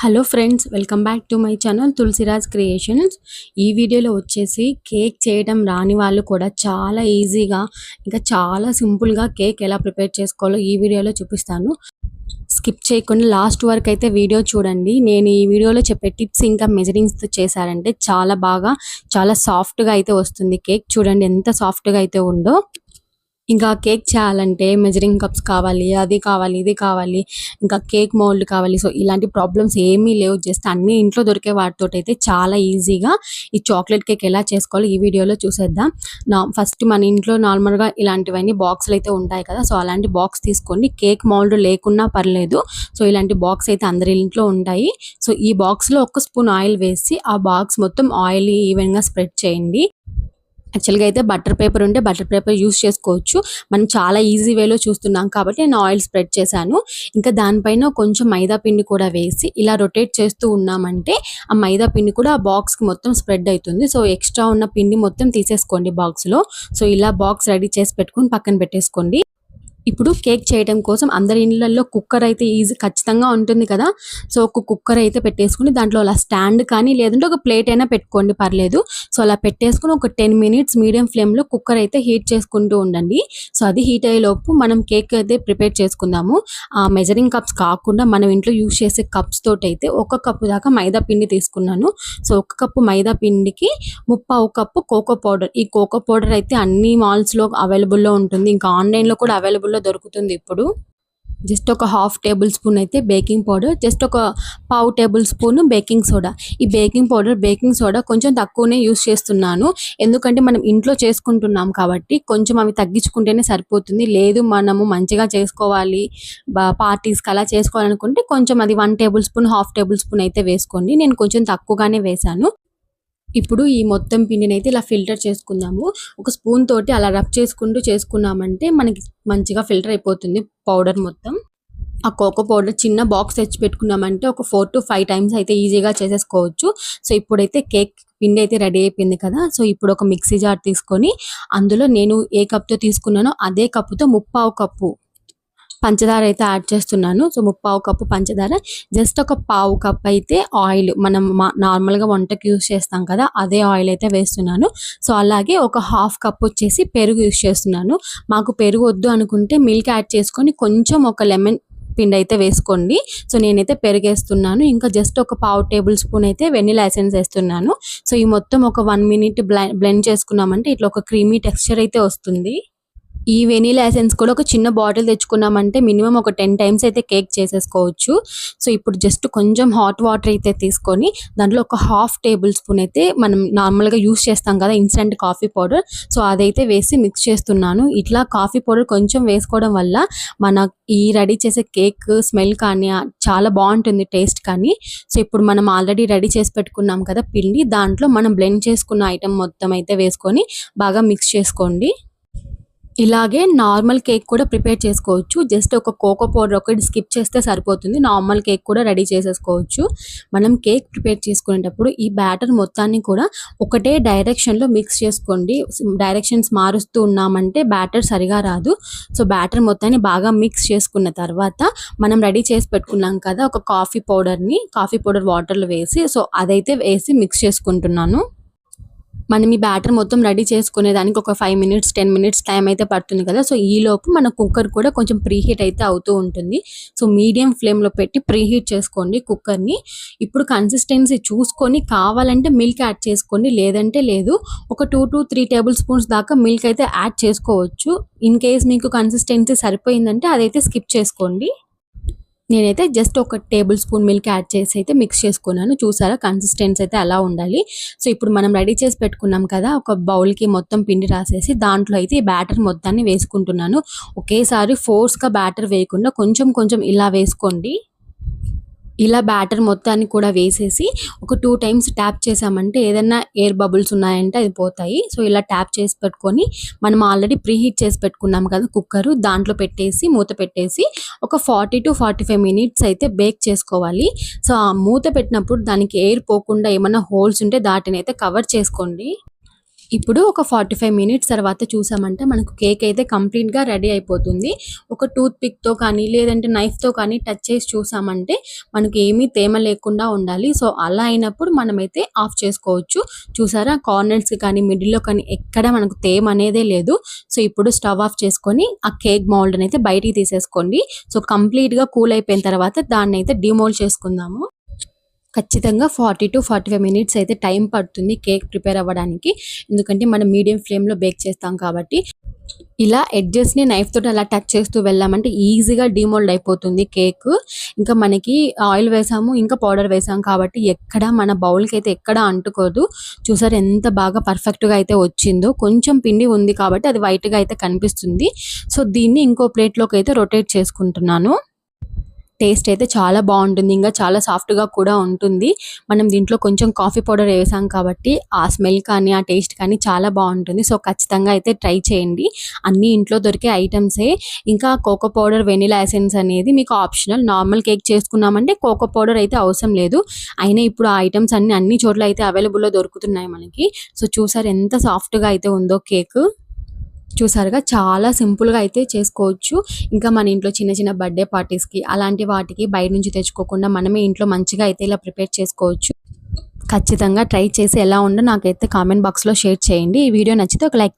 Hello friends welcome back to my channel Tulasiraj creations ఈ వీడియోలో వచ్చేసి కేక్ చేయడం రాని వాళ్ళు కూడా చాలా ఈజీగా ఇంకా చాలా సింపుల్గా కేక్ ఎలా ప్రిపేర్ చేసుకోవాలో ఈ వీడియోలో చూపిస్తాను. స్కిప్ చేయకుండా లాస్ట్ వరకు అయితే వీడియో చూడండి. నేను ఈ వీడియోలో చెప్పే టిప్స్ ఇంకా మెజరింగ్స్తో చేశారంటే చాలా బాగా చాలా సాఫ్ట్గా అయితే వస్తుంది. కేక్ చూడండి ఎంత సాఫ్ట్గా అయితే ఉందో. ఇంకా కేక్ చేయాలంటే మెజరింగ్ కప్స్ కావాలి అది కావాలి ఇది కావాలి ఇంకా కేక్ మౌల్డ్ కావాలి. సో ఇలాంటి ప్రాబ్లమ్స్ ఏమీ లేవు. జస్ట్ అన్ని ఇంట్లో దొరికే వాటితో అయితే చాలా ఈజీగా ఈ చాక్లెట్ కేక్ ఎలా చేసుకోవాలో ఈ వీడియోలో చూసేద్దాం. నా ఫస్ట్ మన ఇంట్లో నార్మల్గా ఇలాంటివన్నీ బాక్స్లు అయితే ఉంటాయి కదా. సో అలాంటి బాక్స్ తీసుకోండి. కేక్ మౌల్డ్ లేకున్నా పర్లేదు. సో ఇలాంటి బాక్స్ అయితే అందరి ఇంట్లో ఉంటాయి. సో ఈ బాక్స్లో ఒక స్పూన్ ఆయిల్ వేసి ఆ బాక్స్ మొత్తం ఆయిల్ ఈవెన్గా స్ప్రెడ్ చేయండి. యాక్చువల్గా అయితే బటర్ పేపర్ ఉంటే బటర్ పేపర్ యూస్ చేసుకోవచ్చు. మనం చాలా ఈజీ వేలో చూస్తున్నాం కాబట్టి నేను ఆయిల్ స్ప్రెడ్ చేశాను. ఇంకా దానిపైన కొంచెం మైదా పిండి కూడా వేసి ఇలా రొటేట్ చేస్తూ ఉన్నామంటే ఆ మైదా పిండి కూడా ఆ బాక్స్కి మొత్తం స్ప్రెడ్ అవుతుంది సో ఎక్స్ట్రా ఉన్న పిండి మొత్తం తీసేసుకోండి బాక్స్లో. సో ఇలా బాక్స్ రెడీ చేసి పెట్టుకొని పక్కన పెట్టేసుకోండి. ఇప్పుడు కేక్ చేయడం కోసం అందరి ఇళ్ళల్లో కుక్కర్ అయితే ఈజీ ఖచ్చితంగా ఉంటుంది కదా. సో ఒక కుక్కర్ అయితే పెట్టేసుకుని దాంట్లో అలా స్టాండ్ కానీ లేదంటే ఒక ప్లేట్ అయినా పెట్టుకోండి పర్లేదు. సో అలా పెట్టేసుకుని ఒక టెన్ మినిట్స్ మీడియం ఫ్లేమ్లో కుక్కర్ అయితే హీట్ చేసుకుంటూ ఉండండి. సో అది హీట్ అయ్యేలోపు మనం కేక్ అయితే ప్రిపేర్ చేసుకుందాము. ఆ మెజరింగ్ కప్స్ కాకుండా మనం ఇంట్లో యూజ్ చేసే కప్స్ తోటి అయితే ఒక కప్పు దాకా మైదా పిండి తీసుకున్నాను. సో ఒక కప్పు మైదా పిండికి ముప్పావు కప్పు కోకో పౌడర్. ఈ కోకో పౌడర్ అయితే అన్ని మాల్స్లో అవైలబుల్లో ఉంటుంది. ఇంకా ఆన్లైన్లో కూడా అవైలబుల్ షాపుల్లో దొరుకుతుంది ఇప్పుడు. జస్ట్ ఒక హాఫ్ టేబుల్ స్పూన్ అయితే బేకింగ్ పౌడర్ జస్ట్ ఒక పావు టేబుల్ స్పూన్ బేకింగ్ సోడా. ఈ బేకింగ్ పౌడర్ బేకింగ్ సోడా కొంచెం తక్కువనే యూస్ చేస్తున్నాను. ఎందుకంటే మనం ఇంట్లో చేసుకుంటున్నాం కాబట్టి కొంచెం అవి తగ్గించుకుంటేనే సరిపోతుంది. లేదు మనము మంచిగా చేసుకోవాలి పార్టీస్కి అలా చేసుకోవాలనుకుంటే కొంచెం అది one tablespoon half tablespoon అయితే వేసుకోండి. నేను కొంచెం తక్కువగానే వేశాను. ఇప్పుడు ఈ మొత్తం పిండిని అయితే ఇలా ఫిల్టర్ చేసుకుందాము. ఒక స్పూన్ తోటి అలా రబ్ చేసుకుంటూ చేసుకున్నామంటే మనకి మంచిగా ఫిల్టర్ అయిపోతుంది పౌడర్ మొత్తం. ఆ కోకో పౌడర్ చిన్న బాక్స్ తెచ్చి పెట్టుకున్నామంటే ఒక ఫోర్ టు ఫైవ్ టైమ్స్ అయితే ఈజీగా చేసేసుకోవచ్చు. సో ఇప్పుడైతే కేక్ పిండి అయితే రెడీ అయిపోయింది కదా. సో ఇప్పుడు ఒక మిక్సీ జార్ తీసుకొని అందులో నేను ఏ కప్తో తీసుకున్నానో అదే కప్పుతో ముప్పావు కప్పు పంచదార అయితే యాడ్ చేస్తున్నాను. సో ముప్పావు కప్పు పంచదార. జస్ట్ ఒక పావు కప్ అయితే ఆయిల్ మనం నార్మల్గా వంటకి యూస్ చేస్తాం కదా అదే ఆయిల్ అయితే వేస్తున్నాను. సో అలాగే ఒక హాఫ్ కప్ వచ్చేసి పెరుగు యూస్ చేస్తున్నాను. మాకు పెరుగు వద్దు అనుకుంటే మిల్క్ యాడ్ చేసుకొని కొంచెం ఒక లెమన్ పిండి అయితే వేసుకోండి. సో నేనైతే పెరిగేస్తున్నాను ఇంకా జస్ట్ ఒక పావు టేబుల్ స్పూన్ అయితే వెనిలా ఎసెన్స్ వేస్తున్నాను. సో ఈ మొత్తం ఒక వన్ మినిట్ బ్లెండ్ చేసుకున్నామంటే ఇట్లా ఒక క్రీమీ టెక్స్చర్ అయితే వస్తుంది. ఈ వెనీలా ఎసెన్స్ కూడా ఒక చిన్న బాటిల్ తెచ్చుకున్నామంటే మినిమం ఒక టెన్ టైమ్స్ అయితే కేక్ చేసేసుకోవచ్చు. సో ఇప్పుడు జస్ట్ కొంచెం హాట్ వాటర్ అయితే తీసుకొని దాంట్లో ఒక హాఫ్ టేబుల్ స్పూన్ అయితే మనం నార్మల్గా యూస్ చేస్తాం కదా ఇన్స్టెంట్ కాఫీ పౌడర్. సో అదైతే వేసి మిక్స్ చేస్తున్నాను. ఇట్లా కాఫీ పౌడర్ కొంచెం వేసుకోవడం వల్ల మన ఈ రెడీ చేసే కేక్ స్మెల్ కానీ చాలా బాగుంటుంది టేస్ట్ కానీ. సో ఇప్పుడు మనం ఆల్రెడీ రెడీ చేసి పెట్టుకున్నాం కదా పిండి దాంట్లో మనం బ్లెండ్ చేసుకున్న ఐటెం మొత్తం అయితే వేసుకొని బాగా మిక్స్ చేసుకోండి. ఇలాగే నార్మల్ కేక్ కూడా ప్రిపేర్ చేసుకోవచ్చు. జస్ట్ ఒక కోకో పౌడర్ ఒకటి స్కిప్ చేస్తే సరిపోతుంది. నార్మల్ కేక్ కూడా రెడీ చేసేసుకోవచ్చు. మనం కేక్ ప్రిపేర్ చేసుకునేటప్పుడు ఈ బ్యాటర్ మొత్తాన్ని కూడా ఒకటే డైరెక్షన్లో మిక్స్ చేసుకోండి. డైరెక్షన్స్ మారుస్తూ ఉన్నామంటే బ్యాటర్ సరిగా రాదు. సో బ్యాటర్ మొత్తాన్ని బాగా మిక్స్ చేసుకున్న తర్వాత మనం రెడీ చేసి పెట్టుకున్నాం కదా ఒక కాఫీ పౌడర్ని కాఫీ పౌడర్ వాటర్లో వేసి సో అదైతే వేసి మిక్స్ చేసుకుంటున్నాను. మనం ఈ బ్యాటర్ మొత్తం రెడీ చేసుకునేదానికి ఒక five minutes ten minutes time అయితే పడుతుంది కదా. సో ఈ లోపు మన కుక్కర్ కూడా కొంచెం ప్రీహీట్ అయితే అవుతూ ఉంటుంది. సో మీడియం ఫ్లేమ్లో పెట్టి ప్రీహీట్ చేసుకోండి కుక్కర్ని. ఇప్పుడు కన్సిస్టెన్సీ చూసుకొని కావాలంటే మిల్క్ యాడ్ చేసుకోండి. లేదంటే లేదు ఒక two to three tablespoons దాకా మిల్క్ అయితే యాడ్ చేసుకోవచ్చు. ఇన్ కేస్ మీకు కన్సిస్టెన్సీ సరిపోయిందంటే అదైతే స్కిప్ చేసుకోండి. నేనైతే జస్ట్ ఒక టేబుల్ స్పూన్ మిల్క్ యాడ్ చేసి అయితే మిక్స్ చేసుకున్నాను. చూసారా? కన్సిస్టెన్సీ అయితే అలా ఉండాలి. సో ఇప్పుడు మనం రెడీ చేసి పెట్టుకున్నాం కదా ఒక బౌల్కి మొత్తం పిండి రాసేసి దాంట్లో అయితే ఈ బ్యాటర్ మొత్తాన్ని వేసుకుంటున్నాను. ఒకేసారి ఫోర్స్గా బ్యాటర్ వేయకుండా కొంచెం కొంచెం ఇలా వేసుకోండి. ఇలా బ్యాటర్ మొత్తాన్ని కూడా వేసేసి ఒక టూ టైమ్స్ ట్యాప్ చేసామంటే ఏదైనా ఎయిర్ బబుల్స్ ఉన్నాయంటే అది పోతాయి. సో ఇలా ట్యాప్ చేసి పెట్టుకొని మనం ఆల్రెడీ ప్రీహీట్ చేసి పెట్టుకున్నాం కదా కుక్కర్ దాంట్లో పెట్టేసి మూత పెట్టేసి ఒక forty to forty five minutes అయితే బేక్ చేసుకోవాలి. సో ఆ మూత పెట్టినప్పుడు దానికి ఎయిర్ పోకుండా ఏమైనా హోల్స్ ఉంటే దాటిని అయితే కవర్ చేసుకోండి. ఇప్పుడు ఒక ఫార్టీ ఫైవ్ మినిట్స్ తర్వాత చూసామంటే మనకు కేక్ అయితే కంప్లీట్గా రెడీ అయిపోతుంది. ఒక టూత్ పిక్తో కానీ లేదంటే నైఫ్తో కానీ టచ్ చేసి చూసామంటే మనకి ఏమీ తేమ లేకుండా ఉండాలి. సో అలా అయినప్పుడు మనమైతే ఆఫ్ చేసుకోవచ్చు. చూసారా? కార్నర్స్కి కానీ మిడిల్లో కానీ ఎక్కడ మనకు తేమ అనేదే లేదు. సో ఇప్పుడు స్టవ్ ఆఫ్ చేసుకొని ఆ కేక్ మౌల్డ్ అయితే బయటికి తీసేసుకోండి. సో కంప్లీట్గా కూల్ అయిపోయిన తర్వాత దాన్ని అయితే డిమోల్డ్ చేసుకుందాము. ఖచ్చితంగా forty to forty five minutes అయితే టైం పడుతుంది కేక్ ప్రిపేర్ అవ్వడానికి. ఎందుకంటే మనం మీడియం ఫ్లేమ్లో బేక్ చేస్తాం కాబట్టి. ఇలా ఎడ్జెస్ని నైఫ్ తోటి అలా టచ్ చేస్తూ వెళ్ళామంటే ఈజీగా డిమోల్డ్ అయిపోతుంది కేక్. ఇంకా మనకి ఆయిల్ వేసాము ఇంకా పౌడర్ వేసాము కాబట్టి ఎక్కడ మన బౌల్కి అయితే ఎక్కడ అంటుకోదు. చూసారు ఎంత బాగా పర్ఫెక్ట్గా అయితే వచ్చిందో. కొంచెం పిండి ఉంది కాబట్టి అది వైట్గా అయితే కనిపిస్తుంది. సో దీన్ని ఇంకో ప్లేట్లోకి అయితే రొటేట్ చేసుకుంటున్నాను. టేస్ట్ అయితే చాలా బాగుంటుంది ఇంకా చాలా సాఫ్ట్గా కూడా ఉంటుంది. మనం దీంట్లో కొంచెం కాఫీ పౌడర్ వేసాం కాబట్టి ఆ స్మెల్ కానీ ఆ టేస్ట్ కానీ చాలా బాగుంటుంది. సో ఖచ్చితంగా అయితే ట్రై చేయండి. అన్ని ఇంట్లో దొరికే ఐటమ్సే. ఇంకా కోకో పౌడర్ వెనిలా ఎసెన్స్ అనేది మీకు ఆప్షనల్. నార్మల్ కేక్ చేసుకున్నామంటే కోకో పౌడర్ అయితే అవసరం లేదు. అయినా ఇప్పుడు ఆ ఐటమ్స్ అన్ని అన్ని చోట్ల అయితే అవైలబుల్లో దొరుకుతున్నాయి మనకి. సో చూసారు ఎంత సాఫ్ట్గా అయితే ఉందో కేక్. చూసారుగా చాలా సింపుల్గా అయితే చేసుకోవచ్చు. ఇంకా మన ఇంట్లో చిన్న చిన్న బర్త్డే పార్టీస్కి అలాంటి వాటికి బయట నుంచి తెచ్చుకోకుండా మనమే ఇంట్లో మంచిగా అయితే ఇలా ప్రిపేర్ చేసుకోవచ్చు. ఖచ్చితంగా ట్రై చేసి ఎలా ఉందో నాకైతే కామెంట్ బాక్స్లో షేర్ చేయండి. ఈ వీడియో నచ్చితే ఒక లైక్